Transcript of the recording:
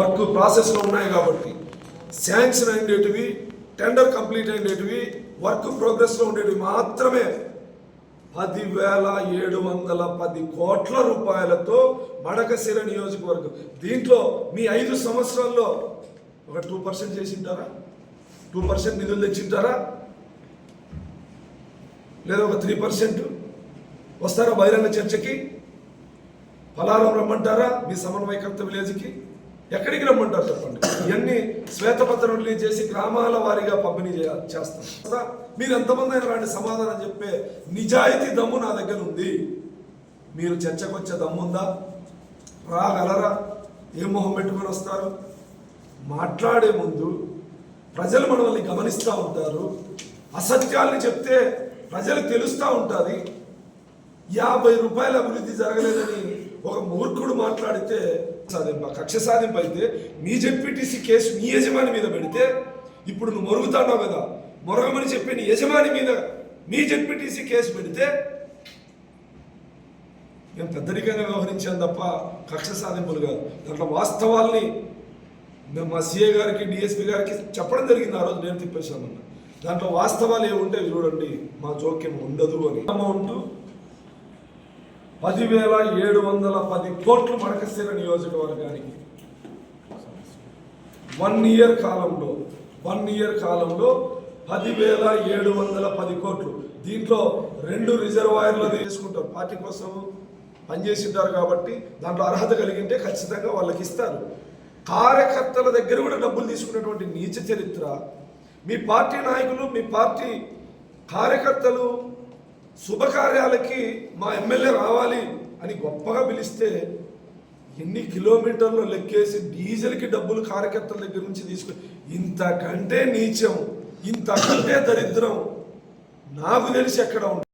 Work ప్రాసెస్లో ఉన్నాయి కాబట్టి. శాంక్షన్ అయ్యేటివి టెండర్ కంప్లీట్ అయ్యేటివి వర్క్ ప్రోగ్రెస్లో ఉండేటివి మాత్రమే పదివేల ఏడు వందల పది కోట్ల రూపాయలతో మడకశిర నియోజకవర్గం. దీంట్లో మీ ఐదు సంవత్సరాల్లో ఒక టూ పర్సెంట్ చేసింటారా? టూ పర్సెంట్ నిధులు తెచ్చింటారా? లేదా ఒక త్రీ పర్సెంట్ వస్తారా బహిరంగ చర్చకి? ఫలారం రమ్మంటారా మీ సమన్వయకర్త విలేజ్కి? ఎక్కడికి రమ్మంటారు చెప్పండి? ఇవన్నీ శ్వేతపత్రం రిలీజ్ చేసి గ్రామాల వారీగా పంపిణీ చేస్తాం. కదా? మీరు ఎంతమంది అయినా రాండి సమాధానం చెప్పే నిజాయితీ దమ్ము నా దగ్గర ఉంది. మీరు చర్చకు వచ్చే రాగలరా? ఏ మొహం పెట్టుకొని వస్తారు? మాట్లాడే ముందు ప్రజలు మనల్ని గమనిస్తూ ఉంటారు. అసత్యాల్ని చెప్తే ప్రజలు తెలుస్తూ ఉంటుంది యాభై రూపాయల అభివృద్ధి జరగలేదని ఒక మూర్ఖుడు మాట్లాడితే సాధింప కక్ష సాధింపు అయితే మీ జెడ్పీటీసీ కేసు మీ యజమాని మీద పెడితే ఇప్పుడు నువ్వు మొరుగుతాడావు కదా. మొరగమని చెప్పి నీ యజమాని మీద మీ జెడ్పీటీసీ కేసు పెడితే మేము పెద్దరికంగా వ్యవహరించాం తప్ప కక్ష సాధింపులు కాదు. దాంట్లో వాస్తవాల్ని మేము మా సీఏ గారికి డిఎస్పీ గారికి చెప్పడం జరిగింది ఆ రోజు నేను తిప్పేశామన్నా దాంట్లో వాస్తవాలు ఏముంటే చూడండి మా జోక్యం ఉండదు అని. అమౌంట్ పదివేల ఏడు వందల పది కోట్లు మడకశిర నియోజకవర్గానికి. వన్ ఇయర్ కాలంలో వన్ ఇయర్ కాలంలో పదివేల ఏడు వందల పది కోట్లు. దీంట్లో రెండు రిజర్వాయర్లు తీసుకుంటారు పార్టీ కోసం పనిచేసింటారు కాబట్టి దాంట్లో అర్హత కలిగింటే ఖచ్చితంగా వాళ్ళకి ఇస్తారు. కార్యకర్తల దగ్గర కూడా డబ్బులు తీసుకునేటువంటి నీచ చరిత్ర. మీ పార్టీ నాయకులు మీ పార్టీ కార్యకర్తలు శుభకార్యాలకి మా ఎమ్మెల్యే రావాలి అని గొప్పగా పిలిస్తే ఎన్ని కిలోమీటర్లు లెక్కేసి డీజిల్కి డబ్బులు కార్యకర్తల దగ్గర నుంచి తీసుకుని ఇంతకంటే నీచం ఇంతకంటే దరిద్రం. నాకు తెలిసి ఎక్కడ ఉంటుంది